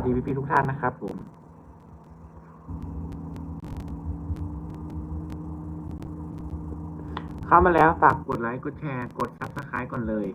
สวัสดีพี่ๆทุกท่านนะครับผมเข้ามาแล้วฝากกดไลค์ กดแชร์ กด subscribe ก่อนเลย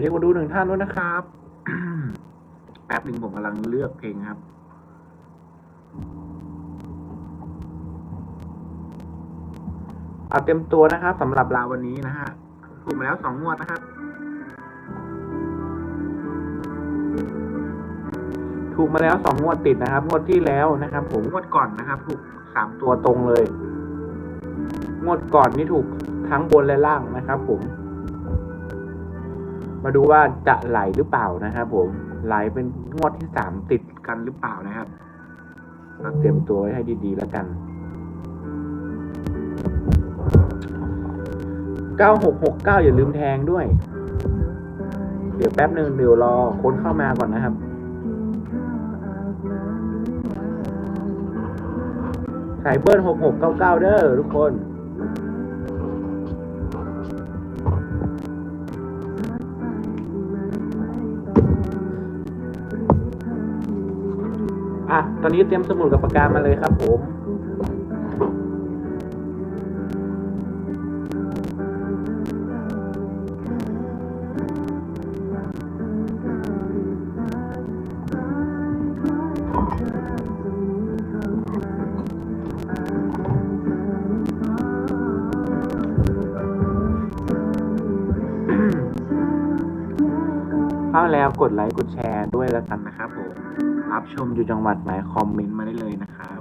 วัสดีคนดูหนึ่งท่านด้วยนะครับแป๊บหนึ่งผมกำลังเลือกเพลงครับเอาเต็มตัวนะครับสำหรับเราวันนี้นะฮะถูกมาแล้วสองงวดนะครับ ถูกมาแล้วสองงวดติดนะครับ งวดที่แล้วนะครับ ผมงวดก่อนนะครับ ถูกสามตัวตรงเลย งวดก่อนนี่ถูกทั้งบนและล่างนะครับ ผม มาดูว่าจะไหลหรือเปล่านะครับผมไหลเป็นงวดที่สามติดกันหรือเปล่านะครับเราเตรียมตัวไว้ให้ดีๆแล้วกันเก้าหกหกเก้าอย่าลืมแทงด้วย เดี๋ยวแป๊บหนึ่งเดี๋ยวรอคนเข้ามาก่อนนะครับสายเบิ้ลหกหกเก้าเก้าเด้อทุกคน อะ ตอนนี้เตรียมสมุดกับปากกามาเลยครับผมาแล้วกดไลค์กดแชร์ด้วยแล้วกันนะครับผมรับชมอยู่จังหวัดไหนคอมเมนต์มาได้เลยนะครับ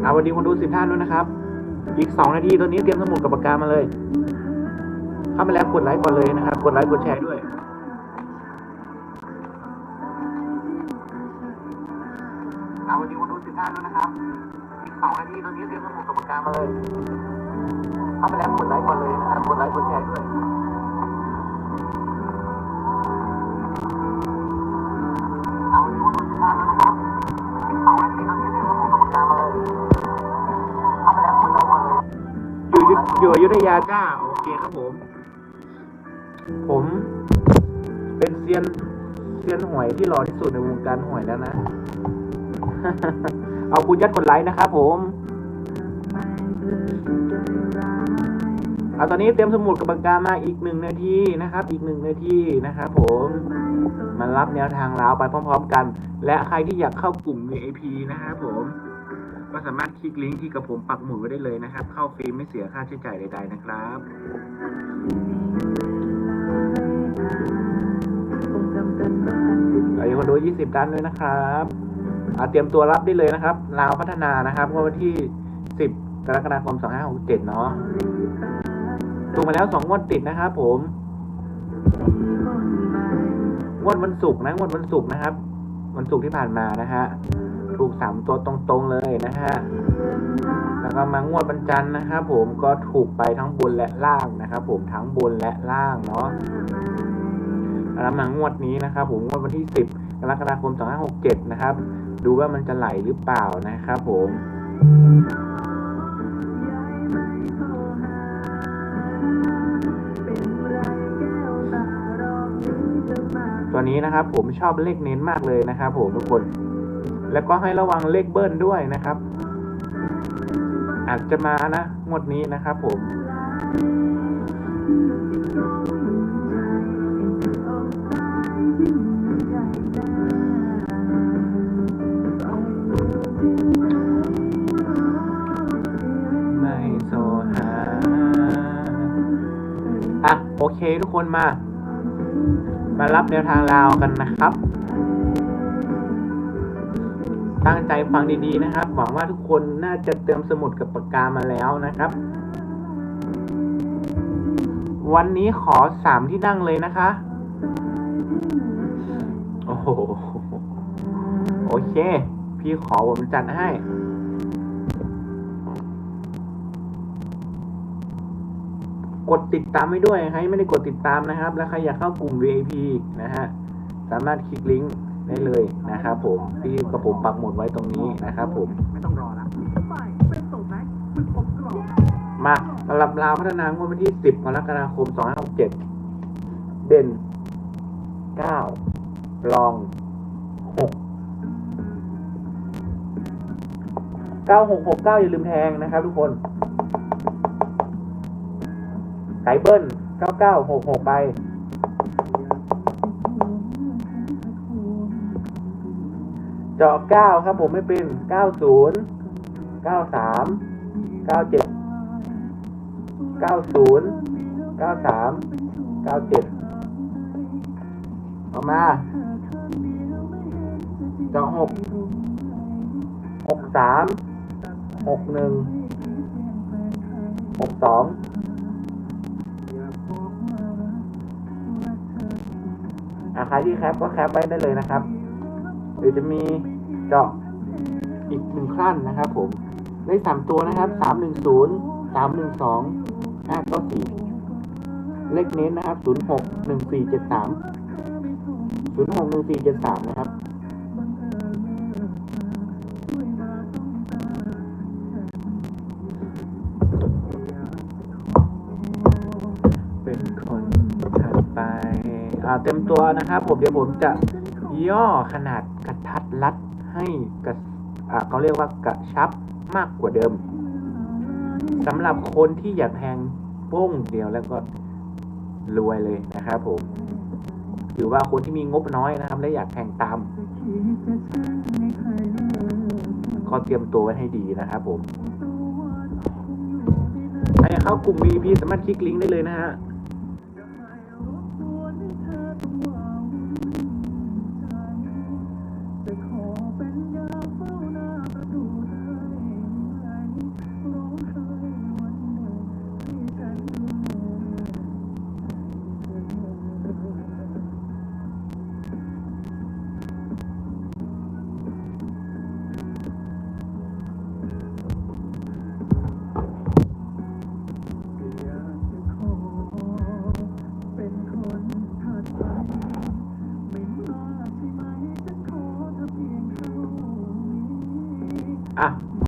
เอาวันนี้คนดูสิบท่านด้วยนะครับ อีกสองนาทีตอนนี้เตรียมสมุดกับปากกามาเลย เข้ามาแล้วกดไลค์ก่อนเลยนะครับ กดไลค์กดแชร์ด้วยเอาวันนี้วันดูสิบท่าแล้วนะครับ อีกสองนาทีตอนนี้เตรียมสมุดกับปากกามาเลย เข้ามาแล้วกดไลค์ก่อนเลยนะครับ กดไลค์กดแชร์ด้วย อยู่อยุธยาจ้า โอเคครับผม ผม เป็นเซียนเซียนหวยที่หล่อที่สุดในวงการหวยแล้วนะ เอาคุณยัดกดไลค์นะครับผม เอาตอนนี้เตรียมสมุดกับปากกามาอีกหนึ่งนาทีนะครับ อีกหนึ่งนาทีนะครับผมมารับแนวทางราวไปพร้อม ๆ กัน และใครที่อยากเข้ากลุ่ม VIP นะครับผม ก็สามารถคลิกลิงก์ที่กับผมปักหมุดไว้ได้เลยนะครับ เข้าฟรีไม่เสียค่าใช้จ่ายใด ๆ นะครับอายุคนดู 20 ด้านด้วยนะครับเอาเตรียมตัวรับได้เลยนะครับลาวพัฒนานะครับวันที่ 10 กรกฎาคม 2567 เนาะถูกมาแล้ว 2 งวดติดนะครับผม งวดวันศุกร์นะ งวดวันศุกร์นะครับ วันศุกร์ที่ผ่านมานะฮะ ถูก3ตัวตรงๆเลยนะฮะ แล้วก็มางวดวันจันนะครับผมก็ถูกไปทั้งบนและล่างนะครับผมทั้งบนและล่างเนาะ แล้วมางวดนี้นะครับผมงวดวันที่ 10 กรกฎาคม 2567 นะครับ ดูว่ามันจะไหลหรือเปล่านะครับผมตัวนี้นะครับผมชอบเลขเน้นมากเลยนะครับผมทุกคน แล้วก็ให้ระวังเลขเบิ้ลด้วยนะครับ อาจจะมานะงวดนี้นะครับผมไอะโอเคทุกคนมา มารับแนวทางลาวกันนะครับ ตั้งใจฟังดีๆนะครับ หวังว่าทุกคนน่าจะเตรียมสมุดกับปากกามาแล้วนะครับ วันนี้ขอสามที่นั่งเลยนะคะ โอ้โห โอเค พี่ขอผมจัดให้กดติดตามไม่ด้วยใครไม่ได้กดติดตามนะครับ แล้วใครอยากเข้ากลุ่ม VIP นะฮะ สามารถคลิกลิงก์ ได้เลยนะครับผมที่กระผมปักหมุดไว้ตรงนี้นะครับผมไม่ต้องรอละไม่เป็นสูตรไหมมันอบกรอบมาสำหรับลาวพัฒนางวดวันที่ 10กรกฎาคม 2567 เด่น 9 รอง 6 9669 อย่าลืมแทงนะครับทุกคนไก่เบิ้ล 9966 ไป เจาะ9ครับผมไม่เป็น90 93 97เก้าสามเก้าเจ็ดเก้าศูนย์เก้าสามเก้าเจ็ดออกมาเจาะหกหกสามหกหนึ่งหกสองอะใครที่แคปก็แคปไว้ได้เลยนะครับ ดี๋ยวจะมีเจาะอีกหนึ่งขั้นนะครับผมได้สามตัวนะครับสามหนึ่งศูนย์สามหนึ่งสองห้าเก้าสี่เลขเน้นนะครับศูนย์หกหนึ่งสี่เจ็ดสามศูนย์หกหนึ่งสี่เจ็ดสามนะครับเป็นคนถัดไป อ่าเต็มตัวนะครับ ผมเดี๋ยวผมจะ ย่อขนาดกระทัดรัดให้กระอ่าเขาเรียกว่ากระชับมากกว่าเดิมสำหรับคนที่อยากแทงโป้งเดียวแล้วก็รวยเลยนะครับผมหรือว่าคนที่มีงบน้อยนะครับ และอยากแทงตาม ก็เตรียมตัวไว้ให้ดีนะครับผมใครอยากเข้ากลุ่ม VIP สามารถคลิกลิงก์ได้เลยนะฮะ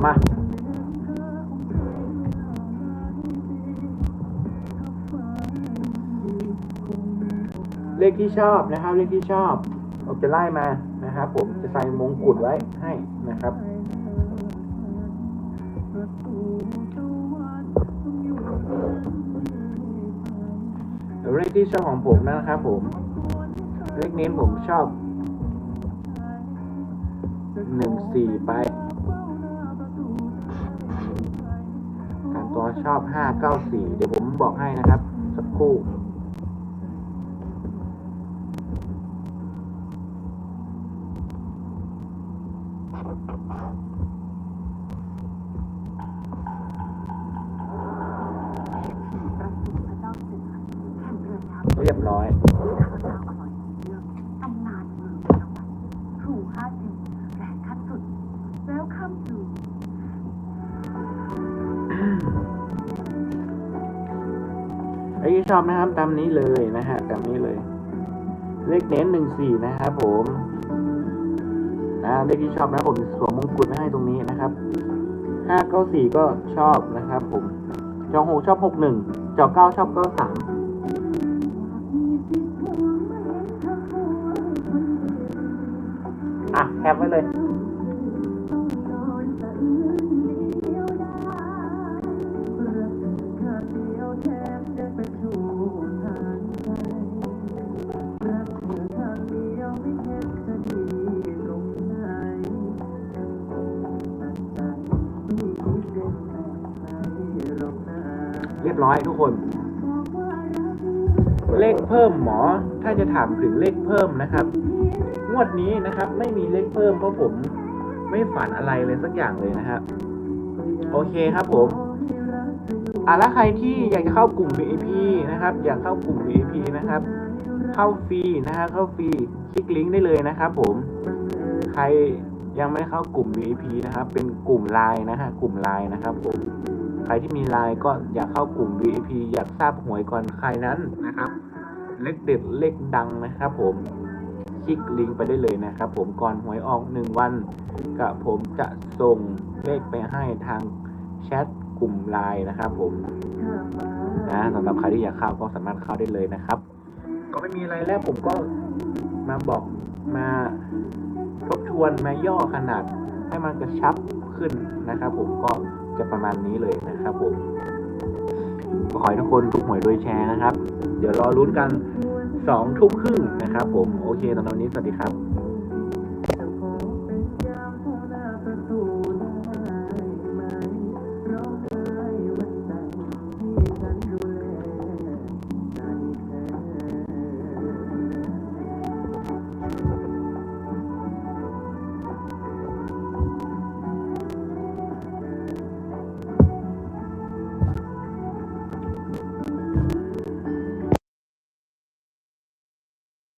มาเลขที่ชอบนะครับ เลขที่ชอบผมจะไล่มานะครับ ผมจะใส่มงกุฎไว้ให้นะครับ เลขที่ชอบของผมนะครับผม เลขเน้ผมชอบหนึ่งสี่ไป ชอบห้าเก้าสี่เดี๋ยวผมบอกให้นะครับ สักครู่เรียบร้อย ชอบนะครับตามนี้เลยนะฮะตามนี้เลย เลขเน้นหนึ่งสี่นะครับผมนะเลขที่ชอบนะผมสวมมงกุฎไว้ให้ตรงนี้นะครับห้าเก้าสี่ก็ชอบนะครับ ผม จองหกชอบหกหนึ่งจอเก้าชอบเก้าสามอะแคปไว้เลย น้อยทุกคน เลขเพิ่มหมอ ถ้าจะถามถึงเลขเพิ่มนะครับ งวดนี้นะครับ ไม่มีเลขเพิ่มเพราะผมไม่ฝันอะไรเลยสักอย่างเลยนะครับ โอเคครับผมอะแล้วใครที่อยากจะเข้ากลุ่ม VIP นะครับ อยากเข้ากลุ่ม VIP นะครับ เข้าฟรีนะฮะเข้าฟรีคลิกลิงก์ได้เลยนะครับ ผม ใครยังไม่เข้ากลุ่ม VIP นะครับ เป็นกลุ่มไลน์นะฮะกลุ่มไลน์นะครับผม ใครที่มีไลน์ก็อยากเข้ากลุ่ม VIP อยากทราบหวยก่อนใครนั้นนะครับเลขเด็ดเลขดังนะครับผมคลิกลิงก์ไปได้เลยนะครับผมก่อนหวยออกหนึ่งวันกับผมจะส่งเลขไปให้ทางแชทกลุ่มไลน์นะครับผมนะสำหรับใครที่อยากเข้าก็สามารถเข้าได้เลยนะครับ ก็ไม่มีอะไรแล้วผมก็มาบอกมาทบทวนมาย่อขนาดให้มันกระชับขึ้นนะครับผมก็ จะประมาณนี้เลยนะครับผมก็ขอให้ทุกคนทุกหวยโดวยแชร์นะครับ เดี๋ยวรอลุ้นกันสองทุ่มครึ่งนะครับผม โอเคตอนนี้สวัสดีครับ